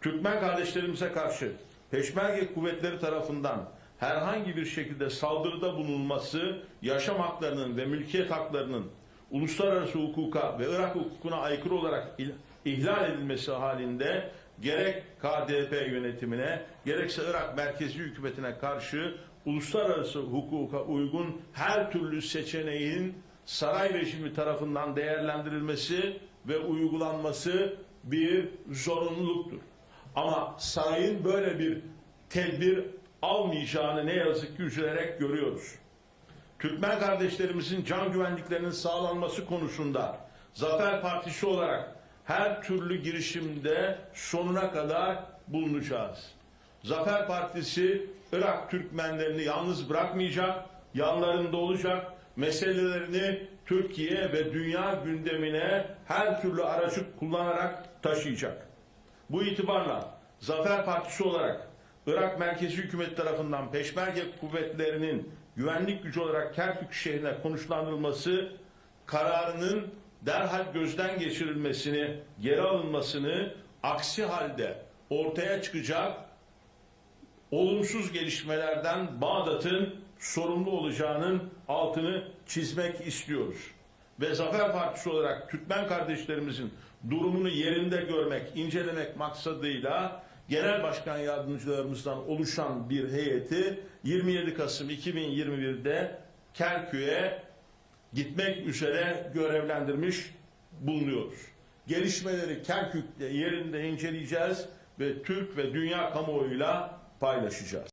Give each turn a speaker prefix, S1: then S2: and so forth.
S1: Türkmen kardeşlerimize karşı Peşmerge kuvvetleri tarafından herhangi bir şekilde saldırıda bulunması yaşam haklarının ve mülkiyet haklarının uluslararası hukuka ve Irak hukukuna aykırı olarak ihlal edilmesi halinde gerek KDP yönetimine gerekse Irak merkezi hükümetine karşı uluslararası hukuka uygun her türlü seçeneğin saray rejimi tarafından değerlendirilmesi ve uygulanması bir zorunluluktur. Ama sarayın böyle bir tedbir almayacağını ne yazık ki üzülerek görüyoruz. Türkmen kardeşlerimizin can güvenliklerinin sağlanması konusunda Zafer Partisi olarak her türlü girişimde sonuna kadar bulunacağız. Zafer Partisi Irak Türkmenlerini yalnız bırakmayacak, yanlarında olacak, meselelerini Türkiye ve dünya gündemine her türlü aracı kullanarak taşıyacak. Bu itibarla Zafer Partisi olarak Irak Merkezi Hükümet tarafından Peşmerge kuvvetlerinin güvenlik gücü olarak Kerkük şehrine konuşlandırılması kararının derhal gözden geçirilmesini, geri alınmasını aksi halde ortaya çıkacak olumsuz gelişmelerden Bağdat'ın sorumlu olacağının altını çizmek istiyoruz. Ve Zafer Partisi olarak Türkmen kardeşlerimizin durumunu yerinde görmek, incelemek maksadıyla Genel Başkan Yardımcılarımızdan oluşan bir heyeti 27 Kasım 2021'de Kerkük'e gitmek üzere görevlendirmiş bulunuyoruz. Gelişmeleri Kerkük'te yerinde inceleyeceğiz ve Türk ve dünya kamuoyuyla paylaşacağız.